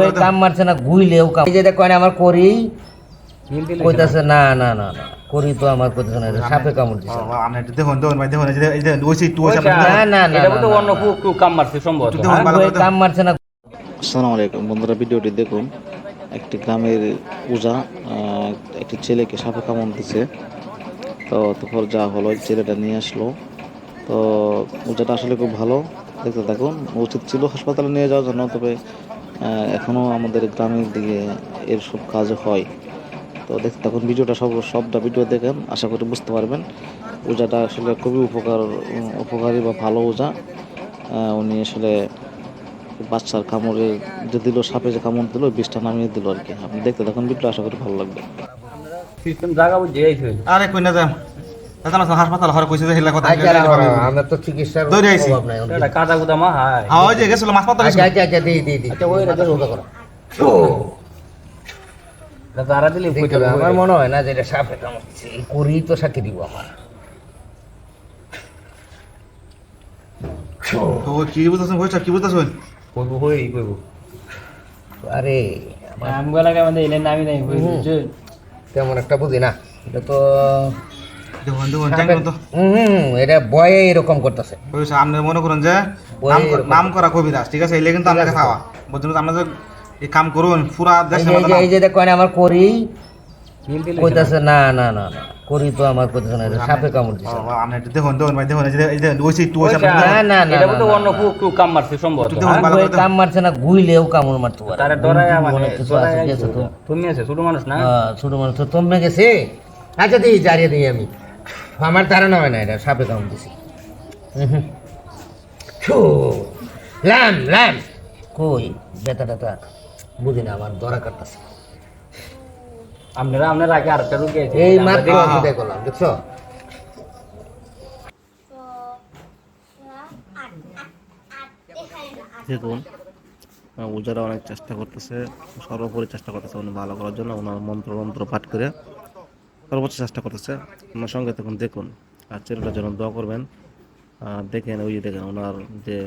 ওই কাম মারছে না গুইলেও কাম যেটা কয় আমার করি। কইতাছে না না না না করি তো আমার কইতাছে না সাপে কামড় দিছে। আপনি দেখুন দেখুন ভাই দেখুন এই যে এই যে ওইসি না না না এটা তো অন্য না। কেউ কেউ কাম মারছে সম্ভবত। দেখুন ভালো ওই করে দেখুন। কাম মারছে না। আসসালামু আলাইকুম বন্ধুরা ভিডিওটি দেখুন। একটি গ্রামের পূজা আহ, একটি ছেলেকে সাপে কামড় দিছে। তো তারপর যা হলো ছেলেটা নিয়ে আসলো। তো পূজাটা আসলে খুব ভালো। দেখতে থাকুন উচিত ছিল হাসপাতালে নিয়ে যাওয়ার জন্য তবে আহ, এখনও আমাদের গ্রামের দিকে এর সব কাজ হয়। তো দেখতে থাকুন ভিডিওটা সব সবটা ভিডিও দেখেন আশা করি বুঝতে পারবেন। পূজাটা আসলে খুবই উপকার উপকারী বা ভালো পূজা। আহ, উনি আসলে বাচ্চার কামড়ে যে দিল সাপে যে কামড় দিল বিষটা নামিয়ে দিল আর কি। আপনি দেখতে থাকুন ভিডিও আশা করি ভালো লাগবে। সিস্টেম জায়গা বুঝে আরে কই না যাম দাদা না হাসপাতাল হরে কইছে যে হিলা কথা আমরা তো চিকিৎসার দৌড়ে আইছি। এটা কাটা কুদা মা হাই হ্যাঁ যে গেছিল মাছ আচ্ছা আচ্ছা আচ্ছা দিই দিই দিই আচ্ছা ওই রাখো ওটা করো। তারা দিলে আমার মনে হয় না যে এটা সাপে এই করি তো সাথে দিব আমার। তো কি বুঝতাছেন কইছ কি বুঝতাছেন? কইবো হই কইবো। আরে আমার আমগো লাগা নামি নাই। তেমন একটা বুঝি না। এটা তো দেখুন দেখুন তো হুম হুম, এটা বয়ে এরকম করতেছে। আপনি মনে করেন যে নাম করা কবিরাজ ঠিক আছে? এলে কিন্তু আপনাকে খাওয়া। বুঝছেন? আপনারা যে এই কাম করুন পুরা এই দেশের এই মধ্যে যে- এই যে কয় আমার করি কইতাছে না না না করি তো আমার কইতাছে না সাপে কামড় দিছে। আপনি দেখুন দেখুন ভাই দেখুন এই যে এই যে ওইসি না, না, না, এটা তো অন্য না। কেউ কেউ কাম মারছে সম্ভবত দেখুন, করে কাম মারছে না গুইলেও কামড় মারতে পারে। তারা ডরায় মানে? তুমি আছে ছোট মানুষ না? হ্যাঁ, ছোট মানুষ তো তোমরা গেছে? আচ্ছা দিই জারিয়ে দিই আমি। আমার ধারণা হয় না এটা সাপে কামড় দিছি। হুম হুম। ছু, লাম লাম। কই বেতা টেতা বুঝি না আমার দরা কাটতেছে। আপনারা আপনার আগে আরেকটা আছে এই মাত্র। বিদায় করলাম দেখছ? দেখুন ওজারা অনেক চেষ্টা করতেছে সর্বোপরি চেষ্টা করতেছে উনি ভালো করার জন্য ওনার মন্ত্র মন্ত্র পাঠ করে সর্বোচ্চ চেষ্টা করতেছে। ওনার সঙ্গে তখন দেখুন, আর ছেলেটার জন্য দোয়া করবেন। আর দেখেন, ওই দেখেন ওনার যে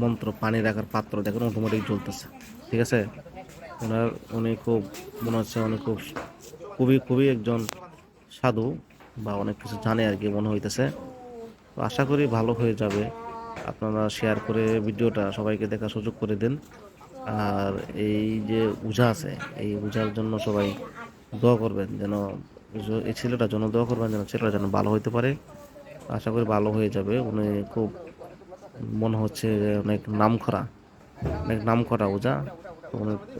মন্ত্র, পানি রাখার পাত্র, দেখেন অটোমেটিক জ্বলতেছে। ঠিক আছে? ওনার, উনি খুব, মনে হচ্ছে উনি খুব, খুবই খুবই একজন সাধু বা অনেক কিছু জানে আর কি, মনে হইতেছে। তো আশা করি ভালো হয়ে যাবে। আপনারা শেয়ার করে ভিডিওটা সবাইকে দেখার সুযোগ করে দিন। আর এই যে উজা আছে, এই উজার জন্য সবাই দোয়া করবেন যেন এই ছেলেটার জন্য দোয়া করবেন যেন ছেলেটা যেন ভালো হইতে পারে। আশা করি ভালো হয়ে যাবে। উনি খুব মনে হচ্ছে যে অনেক নাম করা অনেক নাম করা ওজা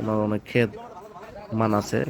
ওনার অনেক ক্ষেত মান আছে।